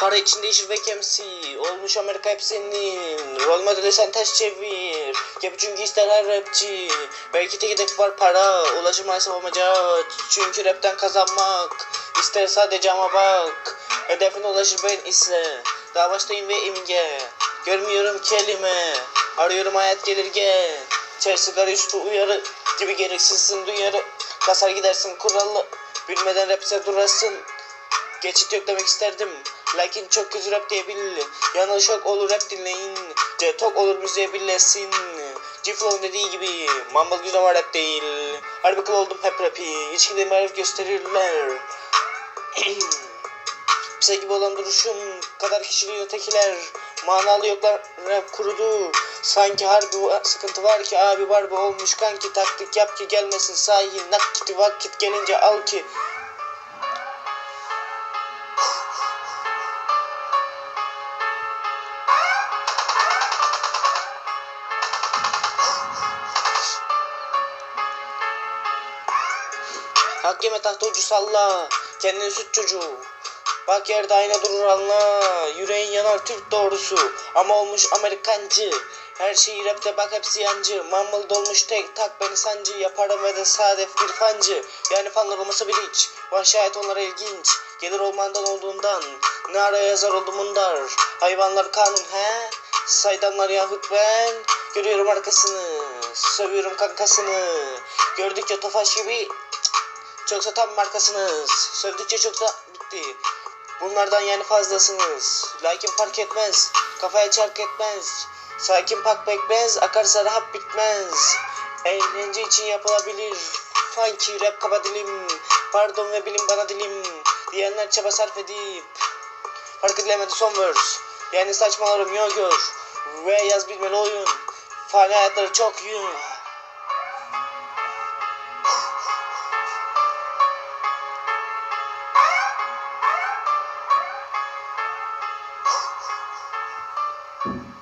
Para içinde iş ve kemsi Olmuş Amerika hep senin. Rol modeli sen ters çevir. Yap çünkü ister her rapçi. Belki tek hedef var para. Ulaşım maalesef olmayacak. Çünkü rapten kazanmak İster sadece ama bak. Hedefine ulaşır ben ise. Daha baştayım ve imge. Görmüyorum kelime Arıyorum hayat gelir gel Çer sigara üstü uyarı Gibi gereksizsin duyarı Kasar gidersin kurallı Bilmeden rapse durasın Geçit yok demek isterdim. Lakin çok kötü rap diyebil. Yanlış yok olur rap dinleyin. C tok olur müziğe birleşsin. G-Flow'un dediği gibi. Mumble güzel ama rap değil. Harbi kıl oldum hep rapi. İçkide marif gösterirler. Pse gibi olan duruşum. Kadar kişiliği ötekiler. Manalı yoklar rap kurudu. Sanki harbi sıkıntı var ki abi var bu olmuş kanki taktik yap ki gelmesin sahi nakiti vakit gelince al ki Hak yeme tahta ucu salla. Kendini süt çocuğu. Bak yerde ayna durur anla. Yüreğin yanar Türk doğrusu. Ama olmuş Amerikancı. Her şeyi rapte bak hepsi yancı. Mumble dolmuş tek tak beni sancı. Yaparım ve de sadef bir fancı. Yani fanlar olmasa bir hiç. Vahşi hayat onlara ilginç. Gelir olmandan olduğundan. Ne ara yazar oldum undar. Hayvanlar kanun he. Saydamlar yahut ben. Görüyorum arkasını. Sövüyorum kankasını. Gördükçe tofaş gibi Çoksa tam markasınız. Sövdükçe çoksa bitti. Bunlardan yani fazlasınız. Lakin fark etmez. Kafaya çark etmez. Sakin pak pekmez. Akarsa rahat bitmez. Eğlence için yapılabilir. Funky rap kaba dilim. Pardon ve bilim bana dilim. Diyenler çaba sarf edip. Fark edilemedi son verse. Yani saçmalarım yok gör. Ve yaz bilmeli oyun. Fani hayatları çok yün. you